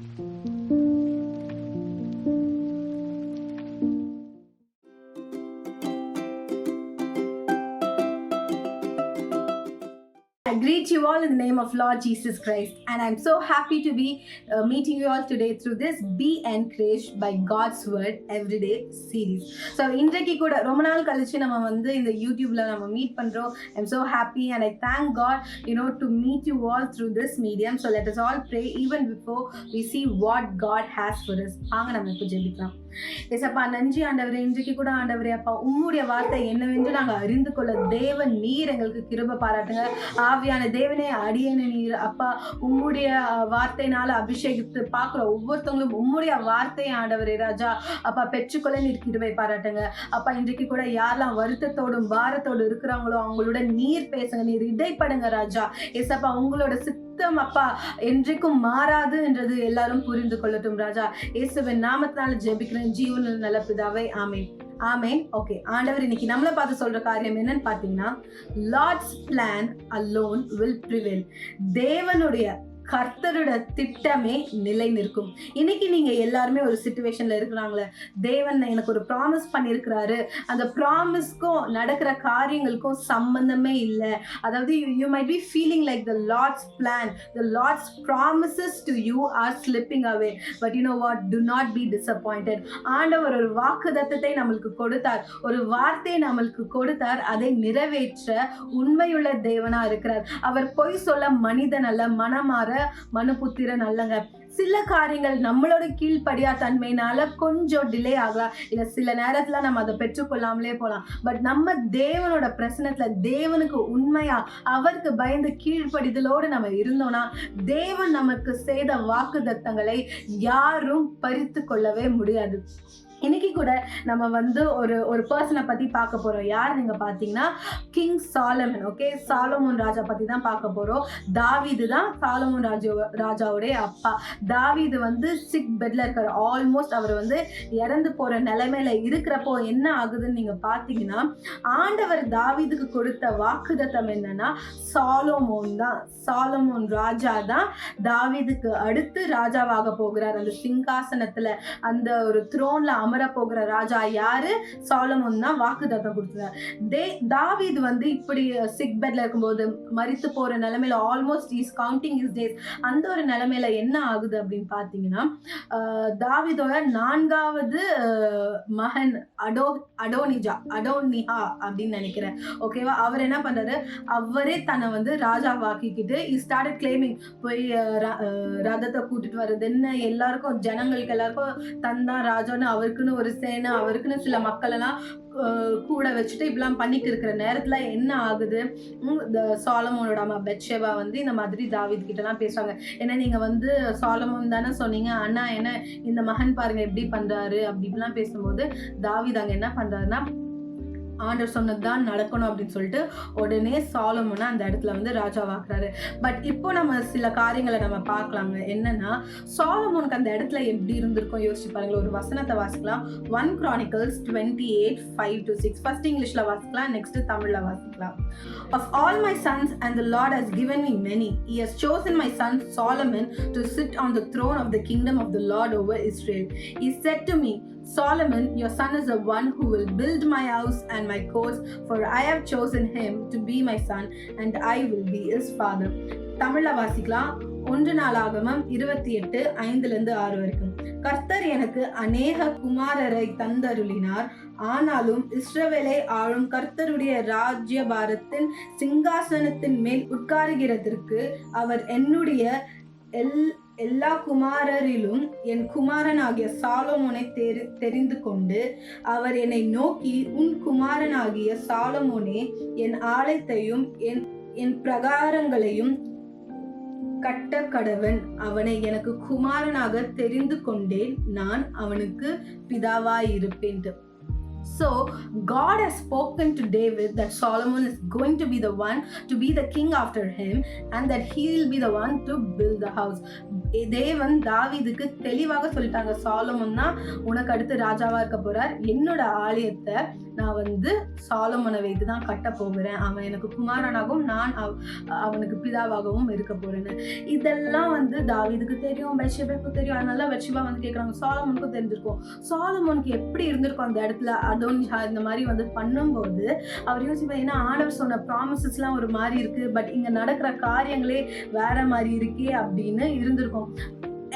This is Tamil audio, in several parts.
Thank you. Greet you all in the name of Lord Jesus Christ, and I'm so happy to be uh, meeting you all today through this Be Encouraged by God's Word Everyday series. So இன்றைக்கு கூட ரொம்ப நாள் கழிச்சு நம்ம வந்து இந்த யூடியூப்ல நம்ம மீட் பண்றோம் I'm so happy and I thank God you know to meet you all through this medium so let us all pray even before we see what God has for us. வாங்க நம்ம இப்போ ஜெபிக்கலாம் ஏசப்பா நன்றி ஆண்டவரே. இன்றைக்கு கூட ஆண்டவரே அப்பா உம்முடைய வார்த்தை என்னவென்று நாங்கள் அறிந்து கொள்ள தேவன் நீர் எங்களுக்கு கிருப பாராட்டுங்க. ஆவியான தேவனே அடியன நீர். அப்பா உம்முடைய அஹ், வார்த்தையினால அபிஷேகித்து பார்க்குற ஒவ்வொருத்தவங்களும் உம்முடைய வார்த்தையை ஆண்டவரே ராஜா. அப்பா பெற்றுக்கொள்ள நீர் கிருபை பாராட்டுங்க. அப்பா இன்றைக்கு கூட யாரெல்லாம் வருத்தத்தோடும் பாரத்தோடு இருக்கிறாங்களோ அவங்களோட நீர் பேசுங்க நீர் இடைப்படுங்க ராஜா. எசப்பா உங்களோட சித்தம் அப்பா. என்றைக்கும் மாறாது என்றது எல்லாரும் புரிந்து கொள்ளட்டும் ராஜா. இயேசுவின் நாமத்தினால ஜெபிக்கிறேன். ஜீவனில் நல்ல பிதாவை ஆமேன். ஆமேன். ஓகே ஆண்டவர் இன்னைக்கு நம்மளை பார்த்து சொல்ற காரியம் என்னன்னு பார்த்தீங்கன்னா Lord's plan alone will prevail தேவனுடைய கர்த்தரோட திட்டமே நிலை நிற்கும் இன்னைக்கு நீங்க எல்லாருமே ஒரு சுச்சுவேஷன்ல இருக்கிறாங்களே தேவன் எனக்கு ஒரு ப்ராமிஸ் பண்ணியிருக்கிறாரு. அந்த ப்ராமிஸ்க்கும் நடக்கிற காரியங்களுக்கும் சம்பந்தமே இல்லை. அதாவது you might be feeling like the Lord's plan the Lord's promises to you are slipping away but you know what do not be disappointed ஆண்டவர் ஒரு வாக்கு தத்தத்தை நம்மளுக்கு கொடுத்தார். ஒரு வார்த்தையை நம்மளுக்கு கொடுத்தார். அதை நிறைவேற்ற உண்மையுள்ள தேவனா இருக்கிறார். அவர் பொய் சொல்ல மனிதன் அல்ல மனமாற மனுபுத்திரன் அல்லங்க சில காரியங்கள் நம்மளோட கீழ்ப்படியா தன்மையினால கொஞ்சம் டிலே ஆகலாம். இல்ல சில நேரத்துல நம்ம அதை பெற்றுக்கொள்ளாமலே போகலாம். பட் நம்ம தேவனோட பிரசனத்துல தேவனுக்கு உண்மையா அவருக்கு பயந்து கீழ்ப்படிதலோடு நம்ம இருந்தோம்னா தேவன் நமக்கு செய்த வாக்கு தத்தங்களை யாரும் பறித்து கொள்ளவே முடியாது. இன்னைக்கு கூட நம்ம வந்து ஒரு ஒரு பர்சனை பத்தி பார்க்க போறோம். யார் நீங்க பாத்தீங்கன்னா கிங் சாலமன் ஓகே சாலமோன் ராஜா பத்தி தான் பார்க்க போறோம். தாவீது தான் சாலமோன் ராஜா ராஜாவுடைய அப்பா. தாவிது வந்து சிக் பெட்ல இருக்கிற ஆல்மோஸ்ட் அவர் வந்து இறந்து போற நிலைமையில இருக்கிறப்போ என்ன ஆகுதுன்னு நீங்க பாத்தீங்கன்னா ஆண்டவர் தாவீதுக்கு கொடுத்த வாக்குதத்தம் என்னன்னா சாலமோன் தான். சாலமோன் ராஜா தான் தாவீதுக்கு அடுத்து ராஜாவாக போகிறார். அந்த சிங்காசனத்துல அந்த ஒரு த்ரோன்ல அமர போகிற ராஜா யாரு? சாலமோன் தான் வாக்குதத்தம் கொடுத்தார் தே தாவீது வந்து இப்படி சிக் பெட்ல இருக்கும்போது மரித்து போற நிலைமையில almost his counting his days அந்த ஒரு நிலைமையில என்ன ஆகுது அப்படின்னு பாத்தீங்கன்னா ஆஹ் நான்காவது ஆஹ் மகன் அடோ அடோனிஜா அடோனிஹா அப்படின்னு நினைக்கிறேன். ஓகேவா அவர் என்ன பண்றாரு? அவரே தன்னை வந்து ராஜாவாக்கிக்கிட்டு இ ஸ்டார்டட் கிளைமிங் போய் ரதத்தை கூட்டிட்டு வர்றது என்ன? எல்லாருக்கும் ஜனங்களுக்கு எல்லாருக்கும் தன் ராஜான்னு அவருக்கு அவருக்குன்னு ஒரு சேனை அவருக்குன்னு சில மக்கள் எல்லாம் கூட வச்சுட்டு இப்படிலாம் பண்ணிட்டு இருக்கிற நேரத்துல என்ன ஆகுது? உம் இந்த சாலமோனோட அம்மா பெட்ஷேபா வந்து இந்த மாதிரி தாவீது கிட்டலாம் பேசுவாங்க. ஏன்னா நீங்க வந்து சாலமோன் தானே சொன்னீங்க. அண்ணா என்ன இந்த மகன் பாருங்க எப்படி பண்றாரு அப்படி இப்படிலாம் பேசும்போது தாவித் அங்க என்ன பண்றாருன்னா ஆண்டர் சொன்னது தான் நடக்கணும் அப்படின்னு சொல்லிட்டு உடனே சாலமோனை அந்த இடத்துல வந்து ராஜாவாக்குறாரு பட் இப்போ நம்ம சில காரியங்களை நம்ம பார்க்கலாங்க. என்னன்னா சாலமோனுக்கு அந்த இடத்துல எப்படி இருந்திருக்கும்? யோசிச்சு பாருங்க ஒரு வசனத்தை வாசிக்கலாம். One Chronicles twenty eight five to six first இங்கிலீஷ்ல வாசிக்கலாம் நெக்ஸ்ட் தமிழ்ல வாசிக்கலாம். Of all my sons and the Lord has given me many he has chosen my son Solomon to sit on the throne of the kingdom of the Lord over Israel He said to me Solomon, your son is the one who will build my house and my courts, for I have chosen him to be my son, and I will be his father. தமிழ்ல வாசிக்கலாம். ஒன்று நாளாகமம் இருபத்தி எட்டு ஐந்துலேருந்து ஆறு வரைக்கும். கர்த்தர் எனக்கு அநேக குமாரரை தந்தருளினார். ஆனாலும் இஸ்ரவேலை ஆளும் கர்த்தருடைய ராஜ்யபாரத்தின் சிங்காசனத்தின் மேல் உட்காருகிறதற்கு அவர் என்னுடைய எல் எல்லா குமாரரிலும் என் குமாரனாகிய சாலமோனை தெரி தெரிந்து கொண்டு அவர் என்னை நோக்கி உன் குமாரனாகிய சாலமோனே என் ஆலயத்தையும் என் என் பிரகாரங்களையும் கட்ட கடவன். அவனை எனக்கு குமாரனாக தெரிந்து கொண்டேன். நான் அவனுக்கு பிதாவாயிருப்பேன். So God has spoken to David that Solomon is going to be the one to be the king after him and that he will be the one to build the house. தேவன் தாவிதுக்கு தெளிவாக சொல்லிட்டாங்க சாலமன் தான் உனக்கு அடுத்து ராஜாவா இருக்க போறார் என்னோட ஆலயத்தை நான் வந்து சாலமனை வைத்து தான் கட்ட போகிறேன். அவன் எனக்கு குமாரனாகவும் நான் அவ- அவனுக்கு பிதாவாகவும் இருக்க போறேன்னு இதெல்லாம் வந்து தாவிதுக்கு தெரியும் பெட்ஷேபுக்கு தெரியும். அதனால பெட்ஷேபா வந்து கேட்குறாங்க சாலமோனுக்கும் தெரிஞ்சிருக்கும். சாலமோனுக்கு எப்படி இருந்திருக்கும் அந்த இடத்துல? அதோனியா இந்த மாதிரி வந்து பண்ணும்போது அவர் யோசிப்பா ஏன்னா ஆண்டவர் சொன்ன ப்ராமிசஸ்லாம் ஒரு மாதிரி இருக்கு. பட் இங்க நடக்கிற காரியங்களே வேற மாதிரி இருக்கே அப்படின்னு இருந்திருக்கும்.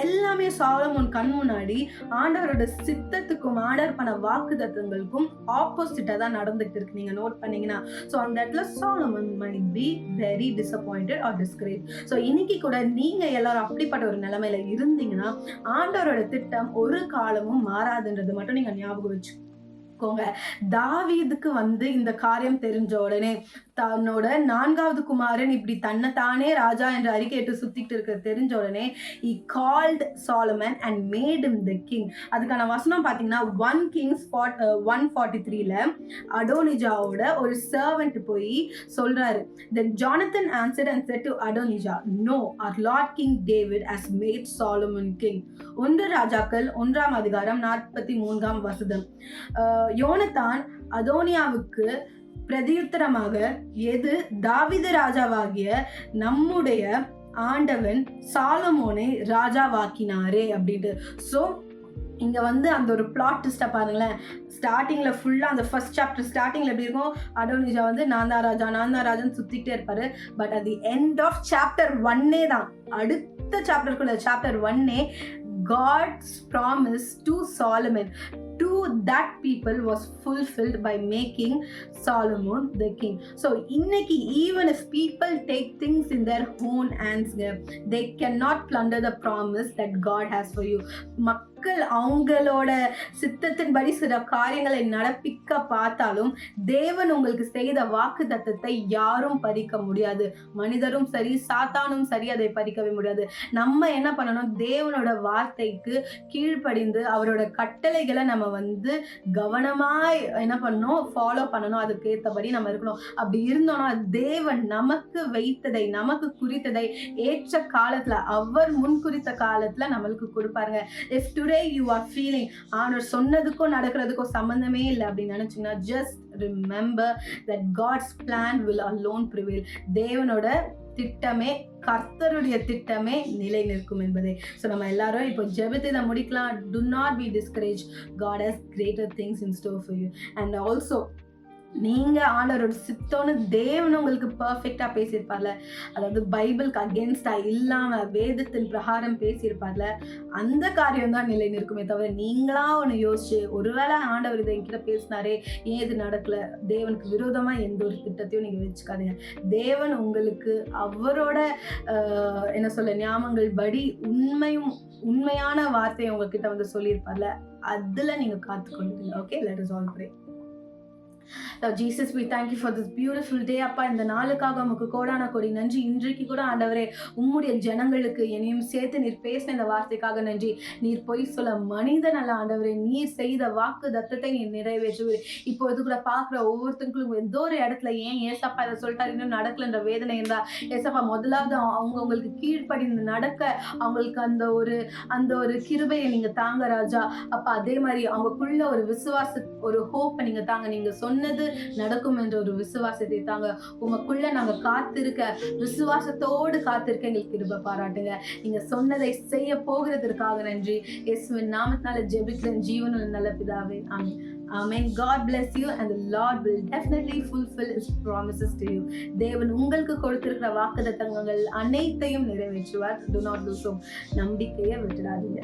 எல்லாமே சாலமோன் கண் முன்னாடி. ஆண்டவரோட சித்தத்துக்கும் ஆண்டவர் பண்ண வாக்கு தத்துவங்களுக்கும் ஆப்போசிட்டா தான் நடந்துட்டு இருக்கு. நீங்க நோட் பண்ணீங்கன்னா. ஸோ அந்த இடத்துல Solomon may be very disappointed or discreet so இன்னைக்கு கூட நீங்க எல்லாரும் அப்படிப்பட்ட ஒரு நிலைமையில இருந்தீங்கன்னா ஆண்டவரோட திட்டம் ஒரு காலமும் மாறாதுன்றது மட்டும் நீங்க ஞாபகம் வச்சுக்கோங்க. தாவீதுக்கு வந்து இந்த காரியம் தெரிஞ்ச உடனே தன்னோட நான்காவது குமாரன் இப்படி தன்னைத்தானே ராஜா என்று அறிக்கையிட்டு சுத்திட்டு இருக்க தெரிஞ்ச உடனே he called Solomon and made him the king அதுக்கான வசனம் பார்த்தீங்கன்னா ஒன் கிங்ஸ் ஒன் ஃபார்ட்டி த்ரீல அடோனிஜாவோட ஒரு சர்வெண்ட் போய் சொல்றாரு. Then Jonathan answer and said to Adonijah no our lord king David has made Solomon king ஒன்று ராஜாக்கள் ஒன்றாம் அதிகாரம் நாற்பத்தி மூன்றாம் வசதம் uh, யோனத்தான் அதோனியாவுக்கு பிரதியுத்தரமாக எது தாவித ராஜாவாகிய நம்முடைய ஆண்டவன் சாலமோனை ராஜாவாக்கினாரே அப்படின்ட்டு. ஸோ இங்க வந்து அந்த ஒரு பிளாட் ட்விஸ்ட்டை பாருங்களேன். ஸ்டார்டிங்ல ஃபுல்லா அந்த ஃபர்ஸ்ட் சாப்டர் ஸ்டார்டிங்ல எப்படி இருக்கும்? அடோனிஜா வந்து நாந்தா ராஜா நாந்தா ராஜான்னு சுத்திக்கிட்டே இருப்பாரு. பட் அது எண்ட் ஆஃப் சாப்டர் ஒன்னே தான் அடுத்த சாப்டருக்குள்ள சாப்டர் ஒன்னே God's promise to Solomon to that people was fulfilled by making Solomon the king so இன்னைக்கு even if people take things in their own ஹேண்ட்ஸ்ங்க they can not plunder the promise that God has for you மக்கள் அவங்களோட சித்தத்தின்படி சில காரியங்களை நடப்பிக்க பார்த்தாலும் தேவன் உங்களுக்கு செய்த வாக்கு தத்தத்தை யாரும் பறிக்க முடியாது. மனிதரும் சரி சாத்தானும் சரி அதை பறிக்கவே முடியாது. நம்ம என்ன பண்ணணும்? தேவனோட வார்த்தைக்கு கீழ்ப்படிந்து அவரோட கட்டளைகளை நம்ம வந்து கவனமாய் என்ன பண்ணணும்? ஃபாலோ பண்ணணும். அதுக்கு ஏற்றபடி நம்ம இருக்கணும். அப்படி இருந்தோம்னா தேவன் நமக்கு வைத்ததை நமக்கு குறித்ததை ஏற்ற காலத்துல அவர் முன் குறித்த காலத்துல நம்மளுக்கு கொடுப்பாருங்க. If today you are feeling honour சொன்னதுக்கும் நடக்கிறதுக்கும் சம்மந்தமே இல்லை அப்படின்னு நினச்சிங்கன்னா just remember that God's plan will alone prevail தேவனோட திட்டமே கர்த்தருடைய திட்டமே நிலை நிற்கும் என்பதே. ஸோ நம்ம எல்லாரும் இப்போ ஜெபத்தை இதை முடிக்கலாம். Do not be discourage God has greater things in store for you and also நீங்க ஆண்டவரோட சித்தோன்னு தேவன் உங்களுக்கு பர்ஃபெக்டா பேசியிருப்பார்ல. அதாவது பைபிளுக்கு அகேன்ஸ்டா இல்லாம வேதத்தின் பிரகாரம் பேசியிருப்பார்ல. அந்த காரியம் தான் நிலை நிற்குமே தவிர நீங்களா ஒன்று யோசிச்சு ஒருவேளை ஆண்டவர் இதை என்கிட்ட பேசினாரே ஏன் இது நடக்கல? தேவனுக்கு விரோதமா எந்த ஒரு திட்டத்தையும் நீங்க வச்சுக்காதீங்க. தேவன் உங்களுக்கு அவரோட என்ன சொல்ல ஞாபகங்கள் படி உண்மையும் உண்மையான வார்த்தையை உங்ககிட்ட வந்து சொல்லியிருப்பார்ல. அதுல நீங்க காத்துக்கொள்ளுங்க. Okay let us all pray Jesus we we thank you for this அப்பா. இந்த நாளுக்காக உமக்கு கோடான கொடி நன்றி. இன்றைக்கு கூட ஆண்டவரே உம்முடைய ஜனங்களுக்கு என்னையும் சேர்த்து நீர் பேசின இந்த வார்த்தைக்காக நன்றி. நீர் பொய் சொல்ல மனிதன் அல்ல ஆண்டவரே. நீர் செய்த வாக்கு தத்தத்தை நீர் நிறைவேற்றுவீர். இப்பொழுது கூட பார்க்குற ஒவ்வொருத்தருக்கும் ஏதோ ஒரு இடத்துல ஏன் ஏசப்பா இதை சொல்லிட்டாரு? இன்னும் நடக்கலன்ற வேதனை இருந்தா ஏசப்பா முதலாவது அவங்க உங்களுக்கு கீழ்ப்படிந்து நடக்க அவங்களுக்கு அந்த ஒரு அந்த ஒரு கிருபையை நீங்க தாங்க ராஜா. அப்ப அதே மாதிரி அவங்களுக்குள்ள ஒரு விசுவாசத்தை ஒரு ஹோப்பை நீங்கள் தாங்க. நீங்கள் சொன்னது நடக்கும் என்ற ஒரு விசுவாசத்தை தாங்க. உங்களுக்குள்ள நாங்கள் காத்திருக்க விசுவாசத்தோடு காத்திருக்க எங்களுக்கு கிருப பாராட்டுங்க. நீங்கள் சொன்னதை செய்ய போகிறதற்காக நன்றி. இயேசுவின் நாமத்தினால ஜெபிக்கிறேன் ஜீவனுள்ள நல்ல பிதாவே ஆமீன். Amen. God bless you and Lord will definitely fulfil his promises to you தேவன் உங்களுக்கு கொடுத்திருக்கிற வாக்குத்தத்தங்கள் அனைத்தையும் நிறைவேற்றுவார். Do not lose hope. நம்பிக்கையை விட்டுடாதீங்க